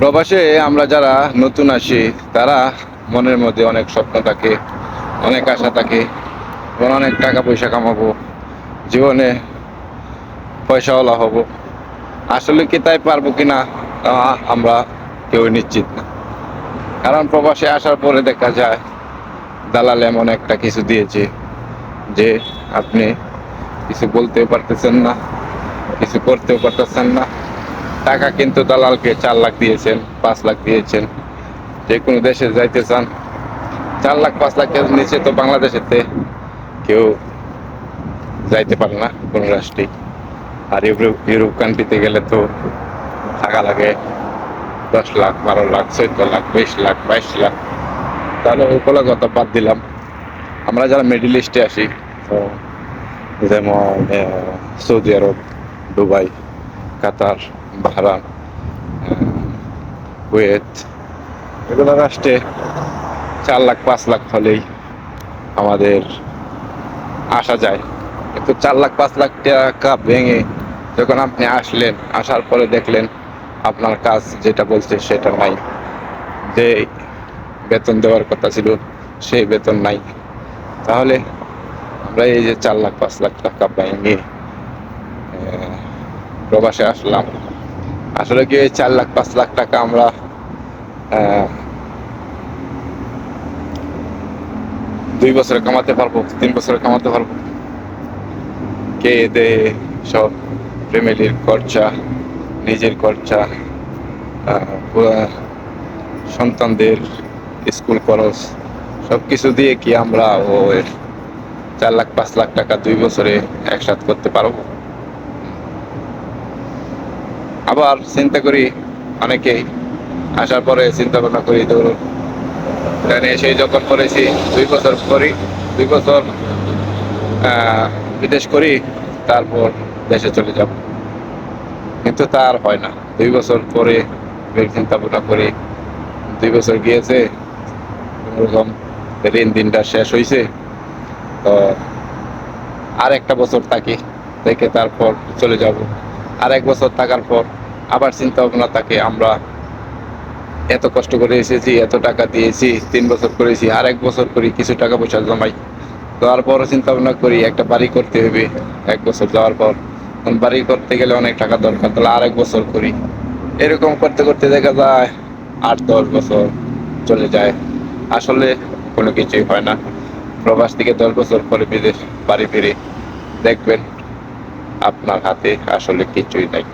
প্রবাসে আমরা যারা নতুন আসি তারা মনের মধ্যে অনেক স্বপ্ন থাকে, অনেক আশা থাকে, এবং অনেক টাকা পয়সা কামাবো, জীবনে পয়সাওয়ালা হব। আসলে কি তাই পারব কিনা তা আমরা কেউ নিশ্চিত না। কারণ প্রবাসে আসার পরে দেখা যায়, দালাল এমন একটা কিছু দিয়েছে যে আপনি কিছু বলতেও পারতেছেন না, কিছু করতেও পারতেছেন না। টাকা কিন্তু দালালকে চার লাখ দিয়েছেন, পাঁচ লাখ দিয়েছেন। যে কোনো দেশে যাইতে চান, চার লাখ, পাঁচ লাখের নিচে তো বাংলাদেশেতে কেউ যাইতে পারে না কোনো রাষ্ট্রেই আর ইউরোপ ইউরোপ কান্ট্রিতে গেলে তো টাকা লাগে দশ লাখ, বারো লাখ, চোদ্দ লাখ, বিশ লাখ, বাইশ লাখ। তাহলে ওগুলো বাদ দিলাম। আমরা যারা মিডিল ইস্টে আসি যেমন সৌদি আরব, দুবাই, কাতার আহ, কুয়েত এগুলো রাষ্ট্রে চার লাখ পাঁচ লাখ হলেই আমাদের আসা যায়। কিন্তু চার লাখ পাঁচ লাখ টাকা ভেঙে যখন আপনি আসলেন আসার পরে দেখলেন আপনার কাজ যেটা বলছে সেটা নাই। যে বেতন দেওয়ার কথা ছিল সেই বেতন নাই। তাহলে আমরা এই যে চার লাখ পাঁচ লাখ টাকা ভেঙে প্রবাসে আসলাম। আসলে কি এই চার লাখ, পাঁচ লাখ টাকা আমরা দুই বছরে কামাতে পারব, তিন বছরে কামাতে পারব। কে দে সব ফ্যামিলির খরচা, নিজের খরচা সন্তানদের স্কুল খরচ সব কিছু দিয়ে কি আমরা ও চার লাখ, পাঁচ লাখ টাকা দুই বছরে একসাথ করতে পারব? আবার চিন্তা করি অনেকেই। আসার পরে চিন্তা ভাবনা করি, ধরুন এখানে এসে যখন করেছি দুই বছর করি, দুই বছর বিদেশ করি, তারপর দেশে চলে যাব। কিন্তু তা আর হয় না। দুই বছর পরে চিন্তা ভাবনা করি, দুই বছর গিয়েছে কোনোরকম ঋণ দিনটা শেষ হয়েছে তো আর একটা বছর থাকি থেকে তারপর চলে যাব। আর এক বছর থাকার পর আবার চিন্তা ভাবনা থাকে, আমরা এত কষ্ট করে এসেছি, এত টাকা দিয়েছি, তিন বছর করেছি আর এক বছর করি, কিছু টাকা পয়সা জমাই। যাওয়ার পরও চিন্তা ভাবনা করি, একটা বাড়ি করতে হবে, এক বছর যাওয়ার পর। বাড়ি করতে গেলে অনেক টাকা দরকার, তাহলে আর এক বছর করি। এরকম করতে করতে দেখা যায়, আট, দশ বছর চলে যায়। আসলে কোনো কিছুই হয় না। প্রবাস থেকে দশ বছর পরে বিদেশ বাড়ি ফিরে দেখবেন, আপনার হাতে আসলে কিছুই নাই।